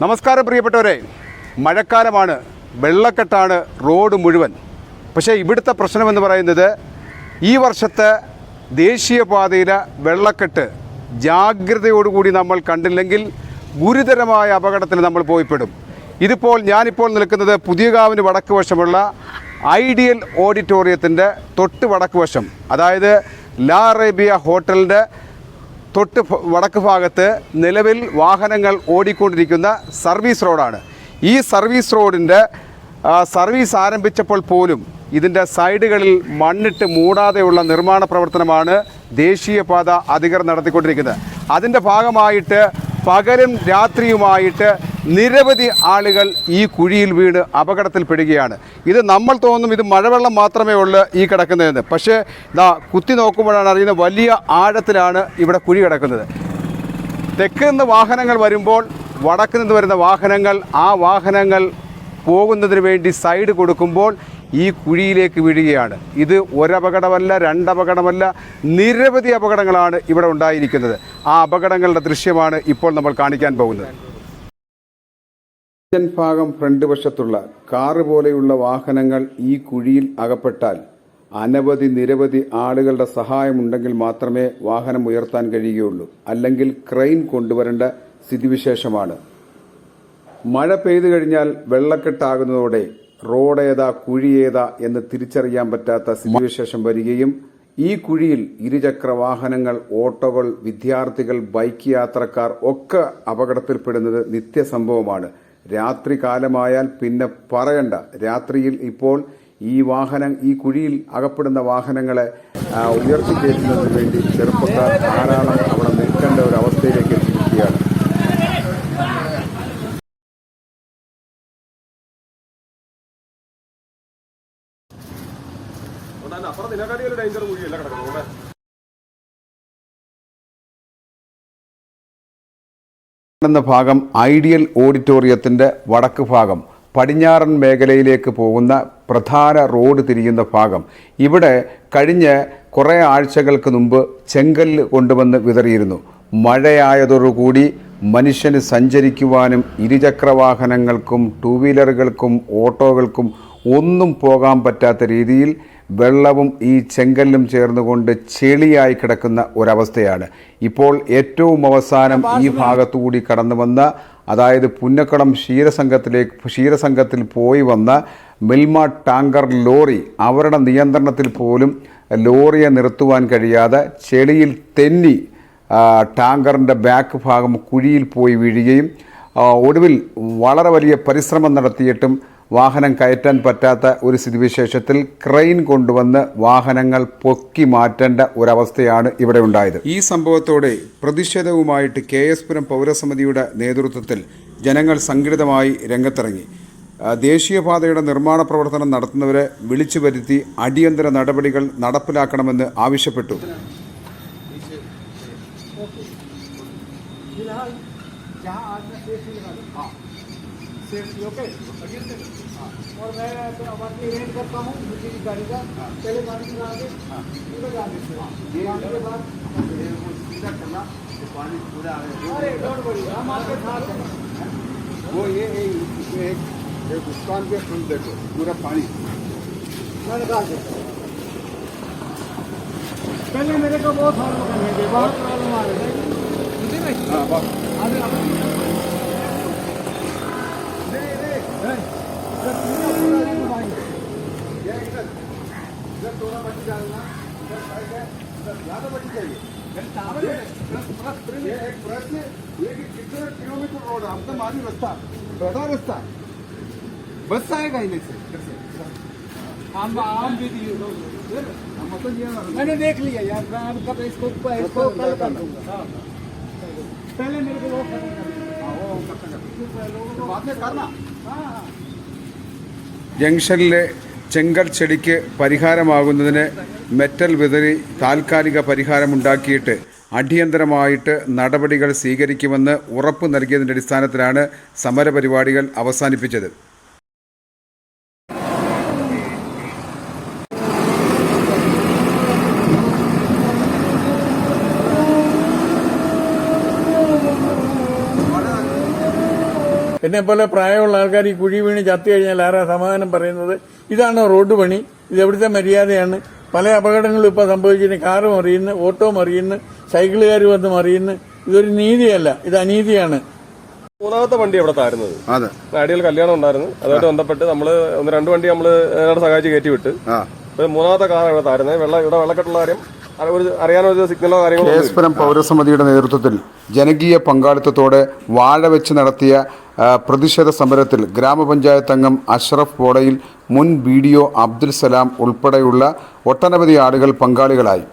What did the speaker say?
നമസ്കാരം പ്രിയപ്പെട്ടവരെ. മഴക്കാലമാണ്. വെള്ളക്കെട്ടാണ് റോഡ് മുഴുവൻ. പക്ഷേ ഇവിടുത്തെ പ്രശ്നമെന്ന് പറയുന്നത് ഈ വർഷത്തെ ദേശീയപാതയിലെ വെള്ളക്കെട്ട് ജാഗ്രതയോടുകൂടി നമ്മൾ കണ്ടില്ലെങ്കിൽ ഗുരുതരമായ അപകടത്തിൽ നമ്മൾ പോയിപ്പെടും. ഇതിപ്പോൾ ഞാനിപ്പോൾ നിൽക്കുന്നത് പുതിയകാവിന് വടക്ക് വശമുള്ള ഐഡിയൽ ഓഡിറ്റോറിയത്തിന്റെ തൊട്ട് വടക്ക് വശം അതായത് ലാ അറേബ്യ ഹോട്ടലിന്റെ തൊട്ട് വടക്ക് ഭാഗത്ത് നിലവിൽ വാഹനങ്ങൾ ഓടിക്കൊണ്ടിരിക്കുന്ന സർവീസ് റോഡാണ്. ഈ സർവീസ് റോഡിന്റെ സർവീസ് ആരംഭിച്ചപ്പോൾ പോലും ഇതിന്റെ സൈഡുകളിൽ മണ്ണിട്ട് മൂടാതെയുള്ള നിർമ്മാണ പ്രവർത്തനമാണ് ദേശീയപാത അധികൃതർ നടത്തിക്കൊണ്ടിരിക്കുന്നത്. അതിന്റെ ഭാഗമായിട്ട് പകലും രാത്രിയുമായിട്ട് നിരവധി ആളുകൾ ഈ കുഴിയിൽ വീണ് അപകടത്തിൽപ്പെടുകയാണ്. ഇത് നമ്മൾ തോന്നും ഇത് മഴവെള്ളം മാത്രമേ ഉള്ളൂ ഈ കിടക്കുന്നതെന്ന്. പക്ഷേ ഇതാ കുത്തി നോക്കുമ്പോഴാണ് അറിയുന്നത് വലിയ ആഴത്തിലാണ് ഇവിടെ കുഴി കിടക്കുന്നത്. തെക്ക് നിന്ന് വാഹനങ്ങൾ വരുമ്പോൾ വടക്ക് നിന്ന് വരുന്ന വാഹനങ്ങൾ ആ വാഹനങ്ങൾ പോകുന്നതിന് വേണ്ടി സൈഡ് കൊടുക്കുമ്പോൾ ഈ കുഴിയിലേക്ക് വീഴുകയാണ്. ഇത് ഒരപകടമല്ല രണ്ടപകടമല്ല നിരവധി അപകടങ്ങളാണ് ഇവിടെ ഉണ്ടായിരിക്കുന്നത്. ആ അപകടങ്ങളുടെ ദൃശ്യമാണ് ഇപ്പോൾ നമ്മൾ കാണിക്കാൻ പോകുന്നത്. ഭാഗം ഫ്രണ്ട് വശത്തുള്ള കാറ് പോലെയുള്ള വാഹനങ്ങൾ ഈ കുഴിയിൽ അകപ്പെട്ടാൽ അനവധി നിരവധി ആളുകളുടെ സഹായമുണ്ടെങ്കിൽ മാത്രമേ വാഹനം ഉയർത്താൻ കഴിയുകയുള്ളൂ. അല്ലെങ്കിൽ ക്രെയിൻ കൊണ്ടുവരേണ്ട സ്ഥിതിവിശേഷമാണ്. മഴ പെയ്തു കഴിഞ്ഞാൽ വെള്ളക്കെട്ടാകുന്നതോടെ റോഡ് ഏതാ കുഴി ഏതാ എന്ന് തിരിച്ചറിയാൻ പറ്റാത്ത സ്ഥിതിവിശേഷം വരികയും ഈ കുഴിയിൽ ഇരുചക്ര വാഹനങ്ങൾ ഓട്ടോകൾ വിദ്യാർത്ഥികൾ ബൈക്ക് യാത്രക്കാർ ഒക്കെ അപകടത്തിൽപ്പെടുന്നത് നിത്യസംഭവമാണ്. രാത്രി കാലമായാൽ പിന്നെ പറയണ്ട. രാത്രിയിൽ ഇപ്പോൾ ഈ വാഹനം ഈ കുഴിയിൽ അകപ്പെടുന്ന വാഹനങ്ങളെ ഉയർത്തി ഉയർത്തിക്കയറ്റുന്നതിന് വേണ്ടി ചെറുപ്പക്കാർ ധാരാളം അവിടെ നിൽക്കേണ്ട ഒരു അവസ്ഥയിലേക്ക് എത്തിയിരിക്കുകയാണ്. എന്ന ഭാഗം ഐഡിയൽ ഓഡിറ്റോറിയത്തിന്റെ വടക്ക് ഭാഗം പടിഞ്ഞാറൻ മേഖലയിലേക്ക് പോകുന്ന പ്രധാന റോഡ് തിരിയുന്ന ഭാഗം. ഇവിടെ കഴിഞ്ഞ കുറേ ആഴ്ചകൾക്ക് മുമ്പ് ചെങ്കല്ല് കൊണ്ടുവന്ന് വിതറിയിരുന്നു. മഴയായതോടുകൂടി മനുഷ്യന് സഞ്ചരിക്കുവാനും ഇരുചക്ര വാഹനങ്ങൾക്കും ടൂ വീലറുകൾക്കും ഓട്ടോകൾക്കും ഒന്നും പോകാൻ പറ്റാത്ത രീതിയിൽ വെള്ളവും ഈ ചെങ്കല്ലും ചേർന്നുകൊണ്ട് ചെളിയായി കിടക്കുന്ന ഒരവസ്ഥയാണ്. ഇപ്പോൾ ഏറ്റവും അവസാനം ഈ ഭാഗത്തുകൂടി കടന്നു വന്ന അതായത് പുന്നക്കടം ക്ഷീരസംഘത്തിലേക്ക് ക്ഷീരസംഘത്തിൽ പോയി വന്ന മിൽമ ടാങ്കർ ലോറി അവരുടെ നിയന്ത്രണത്തിൽ പോലും ലോറിയെ നിർത്തുവാൻ കഴിയാതെ ചെളിയിൽ തെന്നി ടാങ്കറിന്റെ ബാക്ക് ഭാഗം കുഴിയിൽ പോയി വീഴുകയും ഒടുവിൽ വളരെ വലിയ പരിശ്രമം നടത്തിയിട്ടും വാഹനം കയറ്റാൻ പറ്റാത്ത ഒരു സ്ഥിതിവിശേഷത്തിൽ ക്രെയിൻ കൊണ്ടുവന്ന് വാഹനങ്ങൾ പൊക്കി മാറ്റേണ്ട ഒരവസ്ഥയാണ് ഇവിടെ ഉണ്ടായത്. ഈ സംഭവത്തോടെ പ്രതിഷേധവുമായിട്ട് കെ എസ് പുരം പൗരസമിതിയുടെ നേതൃത്വത്തിൽ ജനങ്ങൾ സംഘടിതമായി രംഗത്തിറങ്ങി. ദേശീയപാതയുടെ നിർമ്മാണ പ്രവർത്തനം നടത്തുന്നവരെ വിളിച്ചു വരുത്തി അടിയന്തര നടപടികൾ നടപ്പിലാക്കണമെന്ന് ആവശ്യപ്പെട്ടു. सेफ्टी ओके हाँ। और मैं तो अपनी करता हूँ दूसरी गाड़ी का। पहले चला के पूरा जाने से। जाने के बाद। सीधा करना पानी पूरा अरे डोंट वरी हम आपके साथ हैं। वो ये एक एक दुकान के देखो पूरा पानी। मैं निकाल देता हूँ पहले मेरे को बहुत प्रॉब्लम करने थे बहुत प्रॉब्लम आ रही है। प्रश्न रोड हमको मालूम रास्ता बड़ा बस आएगा इन्हें से आम आम भी दिए मतलब मैंने देख लिया यार, मैं कब इसको इसको कल कर दूँगा। पहले मेरे को ജംഗ്ഷനിലെ ചെങ്കൽ ചെടിക്ക് പരിഹാരമാകുന്നതിന് മെറ്റൽ വിതറി താൽക്കാലിക പരിഹാരമുണ്ടാക്കിയിട്ട് അടിയന്തരമായിട്ട് നടപടികൾ സ്വീകരിക്കുമെന്ന് ഉറപ്പ് നൽകിയതിന്റെ അടിസ്ഥാനത്തിലാണ് സമരപരിപാടികൾ അവസാനിപ്പിച്ചത്. എന്നെ പോലെ പ്രായമുള്ള ആൾക്കാർ ഈ കുഴി വീണ് ചത്തു കഴിഞ്ഞാൽ ആരാ സമാധാനം പറയുന്നത്? ഇതാണ് റോഡ് പണി. ഇത് എവിടുത്തെ മര്യാദയാണ്? പല അപകടങ്ങളും ഇപ്പോൾ സംഭവിച്ചിട്ട് കാറും അറിയുന്നു ഓട്ടോ അറിയുന്നു സൈക്കിളുകാർ വന്ന് അറിയുന്നു ഇതൊരു നീതിയല്ല. ഇത് അനീതിയാണ്. മൂന്നാമത്തെ വണ്ടി ഇവിടെ താരുന്നത്? അതെ. അടിയിൽ കല്യാണം ഉണ്ടായിരുന്നു. അതുമായിട്ട് ബന്ധപ്പെട്ട് നമ്മൾ ഒന്ന് രണ്ട് വണ്ടി നമ്മൾ സഹായിച്ച് കയറ്റി വിട്ട്. മൂന്നാമത്തെ കാർ ഇവിടെ താരുന്നത്? വെള്ളം ഇവിടെ വെള്ളക്കെട്ടുള്ള കാര്യം കേസ്പുരം പൗരസമിതിയുടെ നേതൃത്വത്തിൽ ജനകീയ പങ്കാളിത്തത്തോടെ വാഴ വെച്ച് നടത്തിയ പ്രതിഷേധ സമരത്തിൽ ഗ്രാമപഞ്ചായത്ത് അംഗം അഷ്റഫ് ബോഡയിൽ മുൻ B D O Abdul Salam ഉൾപ്പെടെയുള്ള ഒട്ടനവധി ആളുകൾ പങ്കാളികളായി.